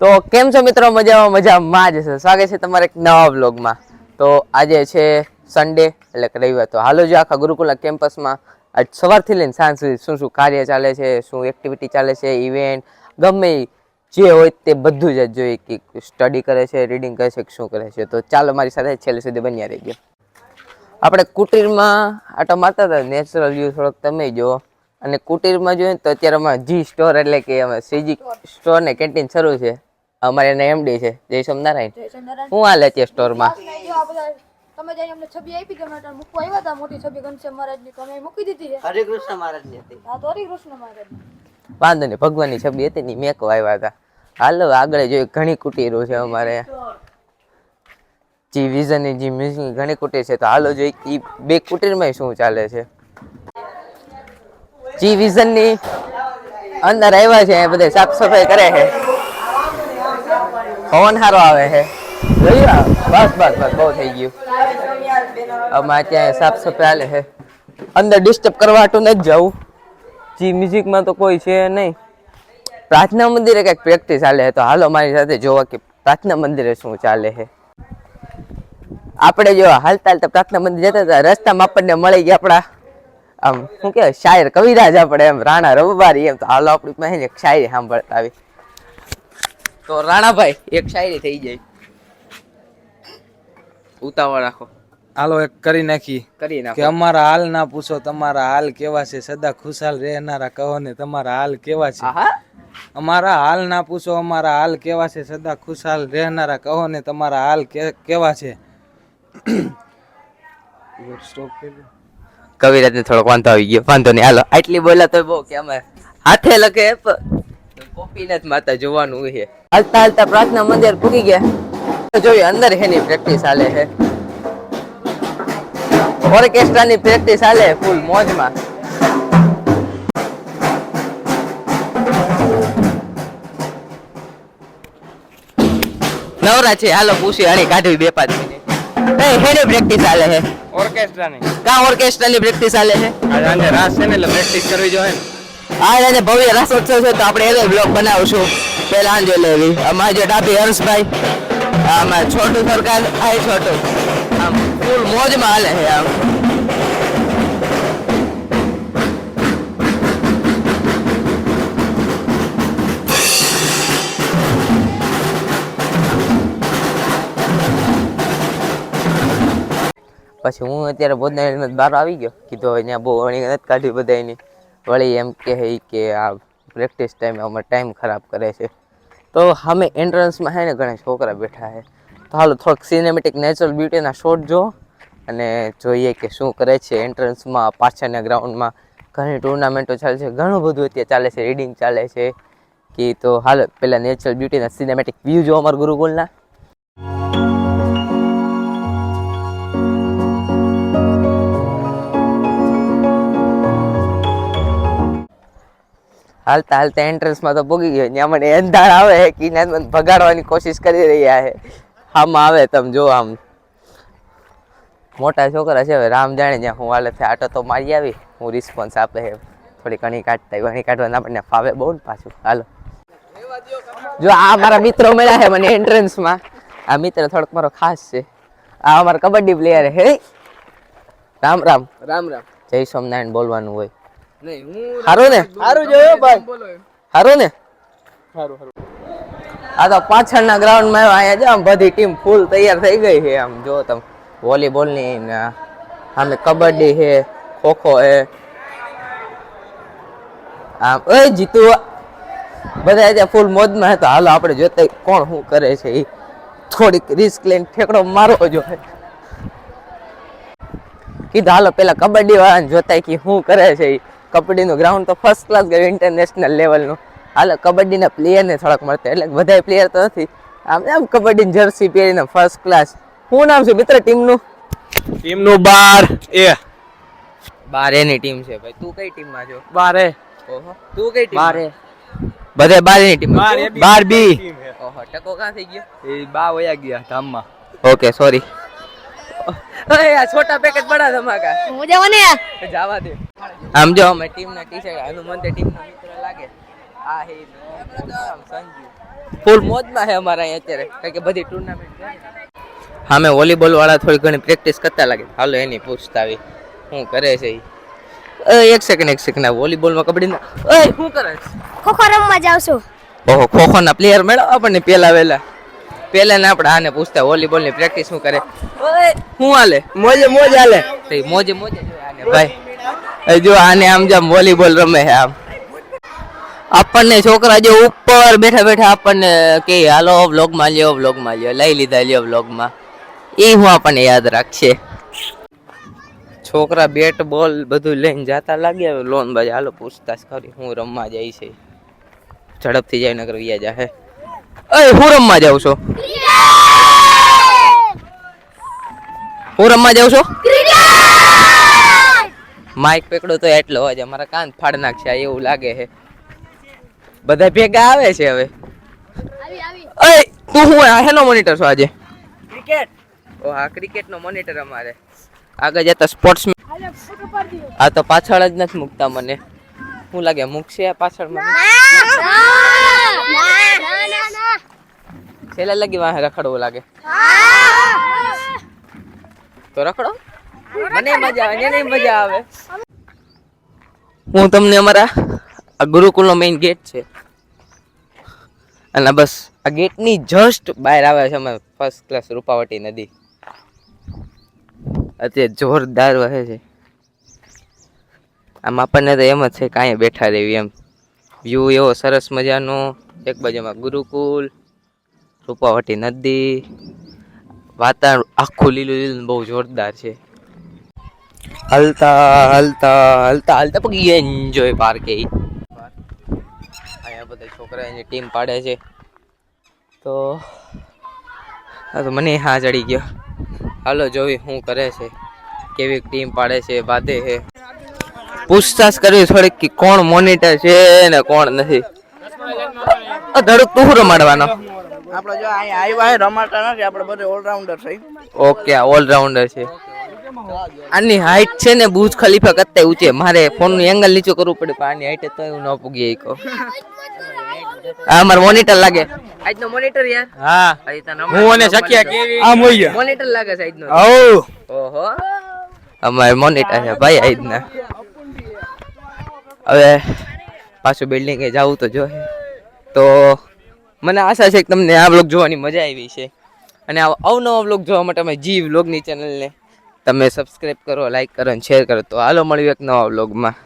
તો કેમ છો મિત્રો? મજામાં મજામાં જ છે. સ્વાગત છે તમારા એક નવા વ્લોગમાં. તો આજે છે સન્ડે એટલે કે રવિવાર. તો હાલો જો આખા ગુરુકુલા કેમ્પસમાં. આજ સવારથી લઈને સાંજ સુધી શું શું કાર્ય ચાલે છે, શું એક્ટિવિટી ચાલે છે ઇવેન્ટ ગમે જે હોય તે બધું જ જોઈએ કે સ્ટડી કરે છે રીડિંગ કરે છે કે શું કરે છે. તો ચાલો મારી સાથે છેલ્લે સુધી બન્યા રહી ગયો આપણે કુટીરમાં આટો મારતા હતા નેચરલ વ્યૂ થોડોક તમે જો અને કુટીરમાં જોઈએ ને તો અત્યારે અમારે જી સ્ટોર એટલે કે અમે શ્રીજી સ્ટોર ને કેન્ટીન શરૂ છે. અમારે એના એમડી છે જય સોમનારાયણ શું હાલે છે સ્ટોરમાં જો આ બધા તમે જઈને અમને છબી આપી તમે અટાણે મૂકવા આવ્યા હતા મોટી છબી ઘનશ્યામ મહારાજની તો અમે મૂકી દીધી છે. હરિકૃષ્ણ મહારાજની હતી. હા તો હરિકૃષ્ણ મહારાજ વાંધો નહીં ભગવાનની છબી હતી ને મેકો આવ્યા હતા. હાલો આગળ જોઈએ ઘણી કુટીરો છે અમારે. જી વિઝન જી મ્યુઝિક ઘણી કુટીર છે. તો હાલો જોઈએ એ બે કુટીરમાં શું ચાલે છે. જી વિઝનની અંદર આવ્યા છે અહીંયા બધા સાફ સફાઈ કરે છે. પવન સારો આવે છે. બસ બસ બસ, બહુ થઈ ગયું. અમારે ત્યાં સાફ સફાઈ હાલે છે. અંદર ડિસ્ટર્બ કરવા હાટું નથી જવું. જી મ્યુઝિકમાં તો કોઈ છે નહીં. પ્રાર્થના મંદિરે કંઈક પ્રેક્ટિસ ચાલે તો હાલો મારી સાથે જોવા કે પ્રાર્થના મંદિરે શું ચાલે છે. આપણે જો હાલતા હાલતા પ્રાર્થના મંદિર જતા હતા, રસ્તામાં આપણને મળી ગયા આપણા. આમ શું કે શાયર કવિરાજ આપણે એમ રાણા રવિવારી એમ તો હાલો આપણી પાસે એક શાયરી સાંભળતા આવી. તો રાણાભાઈ એક શાયરી થઈ જાય ઉતાવળ રાખો. હાલો એક કરી નાખી. કરી કે અમારા હાલ ના પૂછો તમારા હાલ કેવા છે? સદા ખુશાલ રહેનારા કહો ને તમારા હાલ કેવા છે? અમારા હાલ ના પૂછો અમારા હાલ કેવા છે? સદા ખુશાલ રહેનારા કહો ને તમારા હાલ કે- કેવા છે? સ્ટોપ કરી. કવિરાજને થોડોક વાંધો આવી ગયો. વાંધો નહીં. હાલો, આટલી બોલા તો બહુ કે અમે હાથે લખે કોપીને જ માતા જોવાનું છે. હાલતા હાલતા પ્રાર્થના મંદિર પૂકી ગયા. જોઈએ અંદર એની પ્રેક્ટિસ હાલે છે. ઓર્કેસ્ટ્રાની પ્રેક્ટિસ હાલે ફૂલ મોજમાં. નવરા છે. હાલો પૂછી હણી કાઢવી બે પાંચ મિનિટ. હેની પ્રેક્ટિસ હાલે છે. ઓર્કેસ્ટ્રાની. કા ઓર્કેસ્ટ્રાની પ્રેક્ટિસ ચાલે છે. આજે રાસ છે ને એટલે પ્રેક્ટિસ કરવી જોઈએ ને. આ આજે ભવ્ય રાસોત્સવ છે તો આપણે એનો બ્લોગ બનાવશું. પહેલા આંજો લેવી અમાર જે ડાબી હર્ષભાઈ. આમાં છોટું સરકાર આ છોટું. આમ ફૂલ મોજમાં હાલે છે આમ. પછી હું અત્યારે ભોજનાલયમાં બહાર આવી ગયો. કીધું હવે ત્યાં બહુ વણી નથી કાઢી બધાની વળી એમ કહે કે આ પ્રેક્ટિસ ટાઈમે અમે ટાઈમ ખરાબ કરે છે. તો અમે એન્ટ્રન્સમાં હે ને ઘણા છોકરા બેઠા છે. તો હાલો થોડોક સિનેમેટિક નેચરલ બ્યુટીના શોટ જો અને જોઈએ કે શું કરે છે એન્ટ્રન્સમાં પાછળના ગ્રાઉન્ડમાં ઘણી ટુર્નામેન્ટો ચાલે છે. ઘણું બધું અત્યારે ચાલે છે રીડિંગ ચાલે છે. કે તો હાલ પહેલાં નેચરલ બ્યુટીના સિનેમેટિક વ્યૂ જો અમારા ગુરુકુલના હાલતા હાલતા એન્ટ્રન્સમાં તો ભોગી ગયો. ત્યાં મને અંધાર આવે કે મને ભગાડવાની કોશિશ કરી રહ્યા છે. આમાં આવે તમે જો આમ. મોટા છોકરા છે હવે રામ જાણે જ્યાં હું હાલે આટો તો મારી આવી. હું રિસ્પોન્સ આપે છે. થોડી ઘણી કાઢતા ઘણી કાઢવાના આપણને ફાવે બહુ ને પાછું. હાલો. જો આ મારા મિત્રો મળ્યા છે મને એન્ટ્રન્સમાં આ મિત્ર થોડોક મારો ખાસ છે. આ અમારો કબડ્ડી પ્લેયર હે? રામ રામ. રામ રામ. જય સોમનારાયણ બોલવાનું હોય. નહીં હું સારું ને? સારું જોયો ભાઈ. સારું ને? સારું સારું આ તો પાછળના ગ્રાઉન્ડમાં આવ્યા અહીંયા આમ બધી ટીમ ફૂલ તૈયાર થઈ ગઈ છે. આમ જો તમે વોલીબોલની ને આમે કબડ્ડી છે ખોખો છે. આમ એ જીતુ બધા ત્યાં ફૂલ મોજમાં હતા હાલો આપણે જોતા કોણ શું કરે છે એ થોડીક રિસ્ક લઈને ઠેકડો મારવો જોઈએ. કીધું હાલો પેલા કબડ્ડી વાળાને જોતા કે શું કરે છે એ કબડ્ડીનું ગ્રાઉન્ડ તો ફર્સ્ટ ક્લાસ ગયું ઇન્ટરનેશનલ લેવલનું હાલો કબડ્ડીના પ્લેયરને થોડાક મળતા. એટલે બધા પ્લેયર તો નથી. આમ આમ કબડ્ડીની જર્સી પહેરીને ફર્સ્ટ ક્લાસ શું નામ છે મિત્ર ટીમનું? ટીમનું બાર એ. બાર એની ટીમ છે ભાઈ. તું કઈ ટીમમાં છો? બારે ઓહો તું કઈ ટીમ બારે બધે બારની ટીમ બાર એની બી. બાર બી. ઓહો ટકો ક્યાં થઈ ગયો? એ બા વયા ગયા ધામમાં. ઓકે સોરી આ છોટા પેકેટ બડા ધમાકા. મજામાં ને જવા દે. આમ જો અમે ટીમના ટી શર્ટ હનુમંત ટીમ ના મિત્ર લાગે. આ હે સંજુ. ફૂલ મોજમાં હે અમારા અહીંયા અત્યારે કારણ કે બધી ટુર્નામેન્ટ હા મેં વોલીબોલ વાળા થોડી ઘણી પ્રેક્ટિસ કરતા લાગે. હાલો એની પૂછતા આવી શું કરે છે એ એક સેકન્ડ એક સેકન્ડ વોલીબોલમાં કબડ્ડી એ શું કરે છે? ખોખો રમવા જાવ છું. ઓહો ખોખો ના પ્લેયર મેળવો આપણને પેલા વેલા પેલા ને આપણે આને પૂછતા વોલીબોલની પ્રેક્ટિસ શું કરે? શું હાલે? મોજે મોજ હાલે. મોજે મોજે આને ભાઈ. જો આને આમ જેમ વોલીબોલ રમે છે આમ. આપણને છોકરા જે ઉપર બેઠા બેઠા આપણને કે હાલો વ્લોગમાં લ્યો વ્લોગમાં લ્યો લઈ લીધા લ્યો વ્લોગમાં. એ હું આપણને યાદ રાખશે. છોકરા બેટ બોલ બધું લઈને જાતા લાગે. લોન બાજુ હાલો પૂછતાછ ખરી હું રમવા જાય છે. ઝડપથી જાય નગર વ્યા જાહે. અય હું રમવા જાઉં છો? હું રમવા જાઉં છો? માઇક પકડો તો એટલો અવાજ અમારા કાન ફાડ નાખશે એવું લાગે છે. બધા ભેગા આવે છે હવે. આવી આવી અય તું હું આ હેનો મોનિટર છો આજે? ક્રિકેટ ઓ હા ક્રિકેટ નો મોનિટર અમારે. આગળ જતા સ્પોર્ટ્સ આ તો પાછળ જ નથી મૂકતા મને. શું લાગે મૂકશે પાછળ મને છેલ્લે લગી વાહે રખડવું લાગે. તો રખડો. મને મજા આવે એને મજા આવે. હું તમને અમારા આ ગુરુકુલનો મેઇન ગેટ છે. અને બસ, આ ગેટની જસ્ટ બહાર આવે છે અમે ફર્સ્ટ ક્લાસ રૂપાવટી નદી. અત્યારે જોરદાર વહે છે. આમ આપણને તો એમ જ છે કાંઈ બેઠા રહેવી એમ. વ્યૂ એવો સરસ મજાનો, એક બાજુમાં ગુરુકુલ રૂપાવટી નદી, વાતાવરણ આખું લીલું લીલું બહુ જોરદાર છે. હલતા હલતા હલતા હલતા પછી એન્જોય પાર્ક એ. અહીંયા બધા છોકરા એની ટીમ પાડે છે. તો હા તો મને હા ચડી ગયો. હાલો, જોવી શું કરે છે. કેવી ટીમ પાડે છે બાંધે છે. પૂછતાછ કરવી થોડીક કે કોણ મોનિટર છે ને કોણ નથી. ધડક તું રમાડવાનો? આપણે જો અહીંયા આવ્યા છે રમાતા નથી આપણે બધે ઓલરાઉન્ડર છે. ઓકે આ ઓલરાઉન્ડર છે. આની હાઈટ છે ને બુજ ખલીફા કરતા ઊંચે મારે ફોનનું એંગલ નીચું કરવું પડે પણ આની હાઈટ તો હું ન પૂગી શકો આ મારો મોનિટર લાગે. આજનો મોનિટર યાર? હા. હું અને સખ્યા કેવી? આમ હોય મોનિટર લાગે છે આજનો. આવ. ઓહો. અમારે મોનિટર છે ભાઈ આજના. હવે પાછું બિલ્ડિંગ એ જવું તો જો તો મને આશા છે કે તમને આ બ્લોગ જોવાની મજા આવી છે. અને અવનવો બ્લોગ જોવા માટે અમે જી વ્લોગની ચેનલને તમે સબસ્ક્રાઈબ કરો લાઈક કરો અને શેર કરો. તો હાલો મળ્યું એક નવા વ્લોગમાં